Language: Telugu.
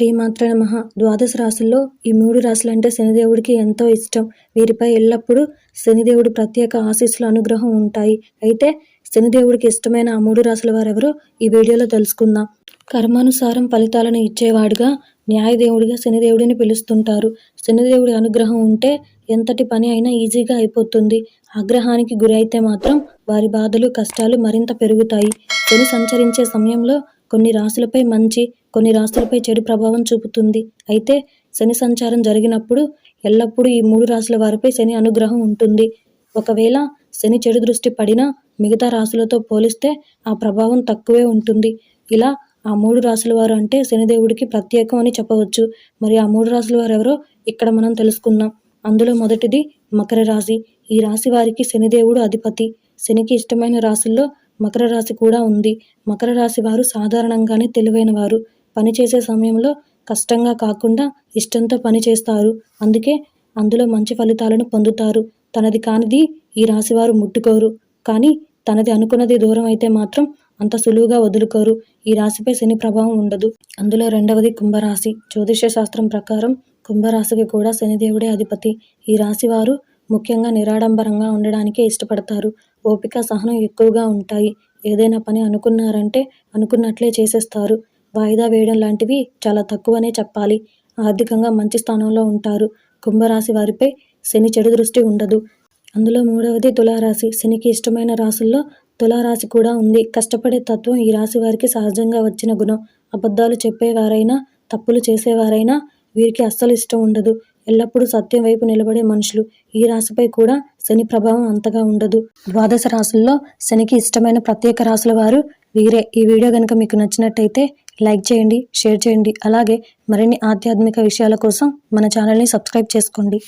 శ్రీమాత్ర నమః. ద్వాదశ రాశుల్లో ఈ మూడు రాశులు అంటే శనిదేవుడికి ఎంతో ఇష్టం. వీరిపై ఎల్లప్పుడూ శనిదేవుడి ప్రత్యేక ఆశీస్సుల అనుగ్రహం ఉంటాయి. అయితే శనిదేవుడికి ఇష్టమైన ఆ మూడు రాశుల వారెవరో ఈ వీడియోలో తెలుసుకుందాం. కర్మానుసారం ఫలితాలను ఇచ్చేవాడుగా న్యాయదేవుడిగా శనిదేవుడిని పిలుస్తుంటారు. శనిదేవుడి అనుగ్రహం ఉంటే ఎంతటి పని అయినా ఈజీగా అయిపోతుంది. ఆగ్రహానికి గురి అయితే మాత్రం వారి బాధలు కష్టాలు మరింత పెరుగుతాయి. శని సంచరించే సమయంలో కొన్ని రాశులపై మంచి కొన్ని రాశులపై చెడు ప్రభావం చూపుతుంది. అయితే శని సంచారం జరిగినప్పుడు ఎల్లప్పుడూ ఈ మూడు రాశుల వారిపై శని అనుగ్రహం ఉంటుంది. ఒకవేళ శని చెడు దృష్టి పడినా మిగతా రాశులతో పోలిస్తే ఆ ప్రభావం తక్కువే ఉంటుంది. ఇలా ఆ మూడు రాశుల వారు అంటే శనిదేవుడికి ప్రత్యేకం అని చెప్పవచ్చు. మరి ఆ మూడు రాశుల వారు ఎవరో ఇక్కడ మనం తెలుసుకుందాం. అందులో మొదటిది మకర రాశి. ఈ రాశి వారికి శనిదేవుడు అధిపతి. శనికి ఇష్టమైన రాశుల్లో మకర రాశి కూడా ఉంది. మకర రాశి వారు సాధారణంగానే తెలివైన వారు. పనిచేసే సమయంలో కష్టంగా కాకుండా ఇష్టంతో పని చేస్తారు అందుకే అందులో మంచి ఫలితాలను పొందుతారు. తనది కానిది ఈ రాశివారు ముట్టుకోరు. కానీ తనది అనుకున్నది దూరం అయితే మాత్రం అంత సులువుగా వదులుకోరు. ఈ రాశిపై శని ప్రభావం ఉండదు. అందులో రెండవది కుంభరాశి. జ్యోతిష్య శాస్త్రం ప్రకారం కుంభరాశికి కూడా శనిదేవుడే అధిపతి. ఈ రాశి వారు ముఖ్యంగా నిరాడంబరంగా ఉండడానికే ఇష్టపడతారు. ఓపిక సహనం ఎక్కువగా ఉంటాయి. ఏదైనా పని అనుకున్నారంటే అనుకున్నట్లే చేసేస్తారు. వాయిదా వేయడం లాంటివి చాలా తక్కువనే చెప్పాలి. ఆర్థికంగా మంచి స్థానంలో ఉంటారు. కుంభరాశి వారిపై శని చెడు దృష్టి ఉండదు. అందులో మూడవది తులారాశి. శనికి ఇష్టమైన రాశుల్లో తులారాశి కూడా ఉంది. కష్టపడే తత్వం ఈ రాశి వారికి సహజంగా వచ్చిన గుణం. అబద్ధాలు చెప్పేవారైనా తప్పులు చేసేవారైనా వీరికి అస్సలు ఇష్టం ఉండదు. ఎల్లప్పుడూ సత్యం వైపు నిలబడే మనుషులు ఈ రాశిపై కూడా శని ప్రభావం అంతగా ఉండదు. ద్వాదశ రాశుల్లో శనికి ఇష్టమైన ప్రత్యేక రాశుల వారు వీరే. ఈ వీడియో కనుక మీకు నచ్చినట్టయితే లైక్ చేయండి షేర్ చేయండి. అలాగే మరిన్ని ఆధ్యాత్మిక విషయాల కోసం మన ఛానల్ని సబ్స్క్రైబ్ చేసుకోండి.